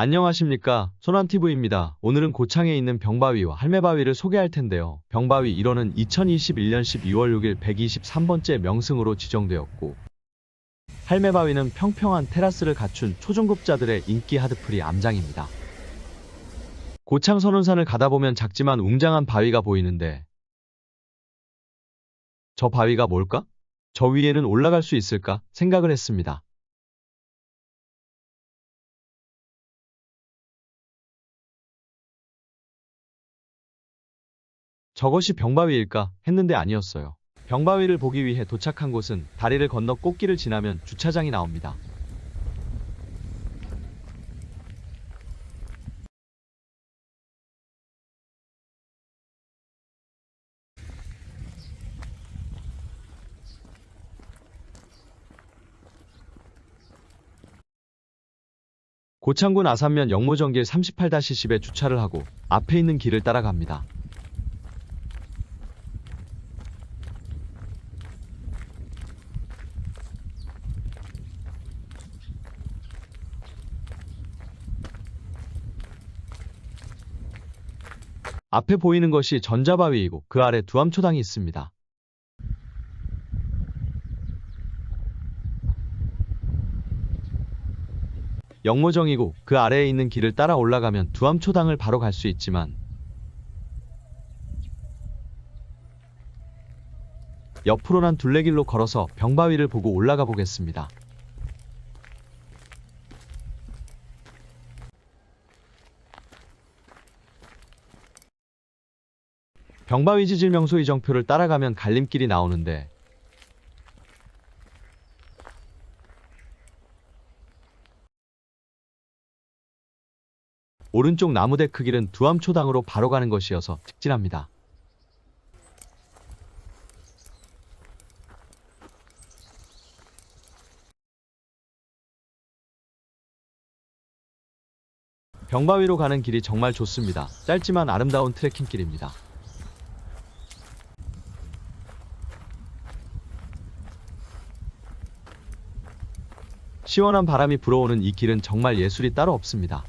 안녕하십니까. 소난TV입니다. 오늘은 고창에 있는 병바위와 할매바위를 소개할 텐데요. 병바위 1호는 2021년 12월 6일 123번째 명승으로 지정되었고, 할매바위는 평평한 테라스를 갖춘 초중급자들의 인기 하드풀이 암장입니다. 고창 선운산을 가다 보면 작지만 웅장한 바위가 보이는데, 저 바위가 뭘까? 저 위에는 올라갈 수 있을까? 생각을 했습니다. 저것이 병바위일까 했는데 아니었어요. 병바위를 보기 위해 도착한 곳은 다리를 건너 꽃길을 지나면 주차장이 나옵니다. 고창군 아산면 영모전길 38-10에 주차를 하고 앞에 있는 길을 따라갑니다. 앞에 보이는 것이 전자바위이고 그 아래 두암초당이 있습니다. 영모정이고 그 아래에 있는 길을 따라 올라가면 두암초당을 바로 갈 수 있지만 옆으로 난 둘레길로 걸어서 병바위를 보고 올라가 보겠습니다. 병바위 지질 명소 이정표를 따라가면 갈림길이 나오는데 오른쪽 나무대 크기는 두암초당으로 바로 가는 것이어서 직진합니다. 병바위로 가는 길이 정말 좋습니다. 짧지만 아름다운 트레킹길입니다. 시원한 바람이 불어오는 이 길은 정말 예술이 따로 없습니다.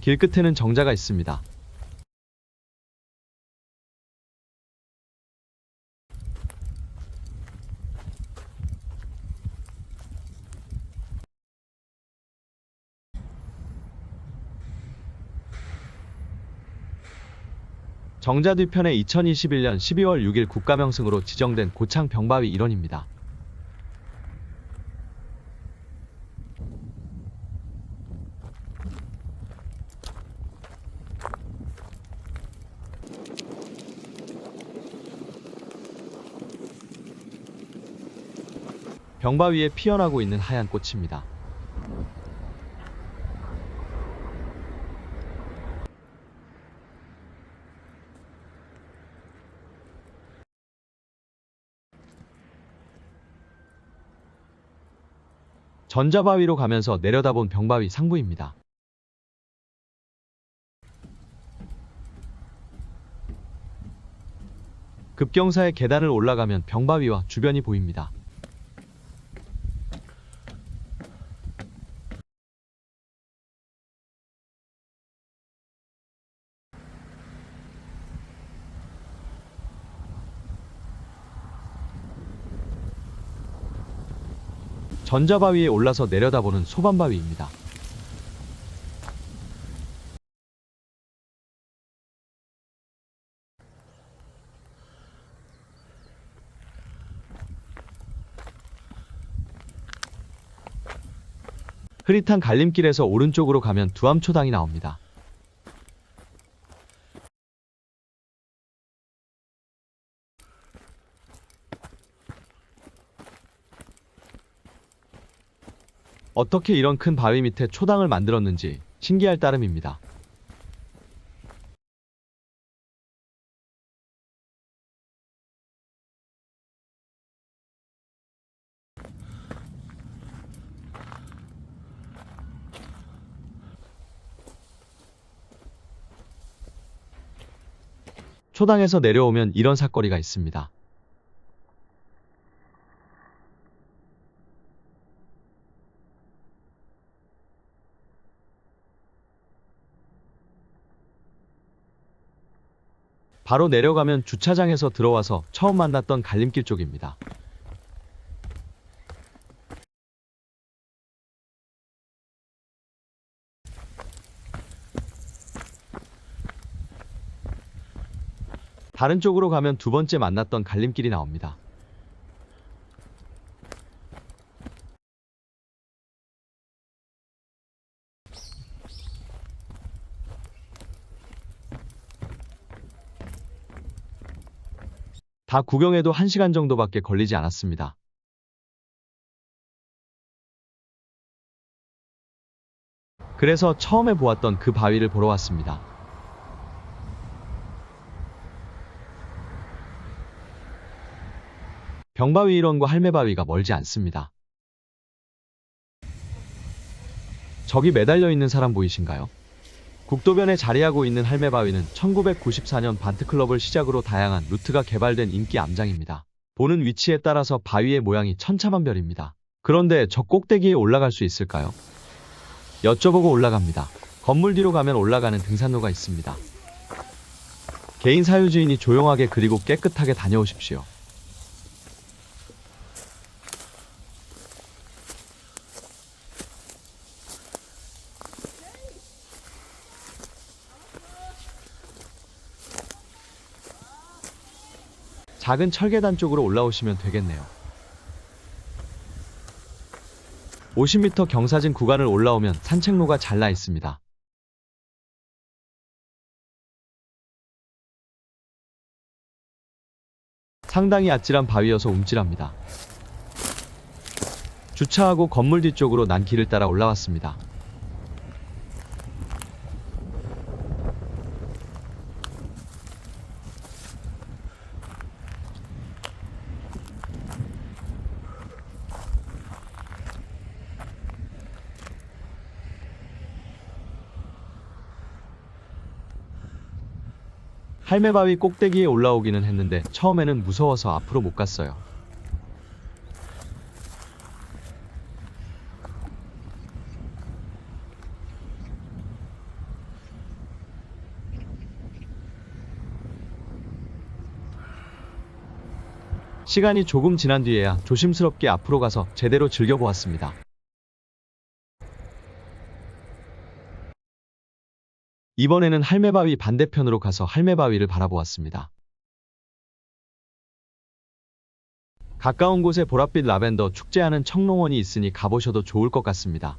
길 끝에는 정자가 있습니다. 정자 뒤편에 2021년 12월 6일 국가명승으로 지정된 고창 병바위 일원입니다. 병바위에 피어나고 있는 하얀 꽃입니다. 전자바위로 가면서 내려다본 병바위 상부입니다. 급경사의 계단을 올라가면 병바위와 주변이 보입니다. 전자바위에 올라서 내려다보는 소반바위입니다. 흐릿한 갈림길에서 오른쪽으로 가면 두암초당이 나옵니다. 어떻게 이런 큰 바위 밑에 초당을 만들었는지 신기할 따름입니다. 초당에서 내려오면 이런 사거리가 있습니다. 바로 내려가면 주차장에서 들어와서 처음 만났던 갈림길 쪽입니다. 다른 쪽으로 가면 두 번째 만났던 갈림길이 나옵니다. 다 구경해도 1시간 정도밖에 걸리지 않았습니다. 그래서 처음에 보았던 그 바위를 보러 왔습니다. 병바위 일원과 할매바위가 멀지 않습니다. 저기 매달려 있는 사람 보이신가요? 국도변에 자리하고 있는 할매바위는 1994년 반트클럽을 시작으로 다양한 루트가 개발된 인기 암장입니다. 보는 위치에 따라서 바위의 모양이 천차만별입니다. 그런데 저 꼭대기에 올라갈 수 있을까요? 여쭤보고 올라갑니다. 건물 뒤로 가면 올라가는 등산로가 있습니다. 개인 사유지인이 조용하게 그리고 깨끗하게 다녀오십시오. 작은 철계단 쪽으로 올라오시면 되겠네요. 50m 경사진 구간을 올라오면 산책로가 잘라 있습니다. 상당히 아찔한 바위여서 움찔합니다. 주차하고 건물 뒤쪽으로 난 길을 따라 올라왔습니다. 할매 바위 꼭대기에 올라오기는 했는데 처음에는 무서워서 앞으로 못 갔어요. 시간이 조금 지난 뒤에야 조심스럽게 앞으로 가서 제대로 즐겨보았습니다. 이번에는 할매바위 반대편으로 가서 할매바위를 바라보았습니다. 가까운 곳에 보랏빛 라벤더 축제하는 청롱원이 있으니 가보셔도 좋을 것 같습니다.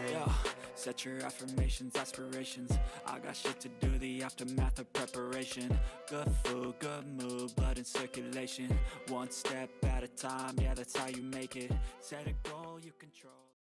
Set your affirmations, aspirations. I got shit to do, the aftermath of preparation. Good food, good mood, blood in circulation. One step at a time, yeah, that's how you make it. Set a goal you control.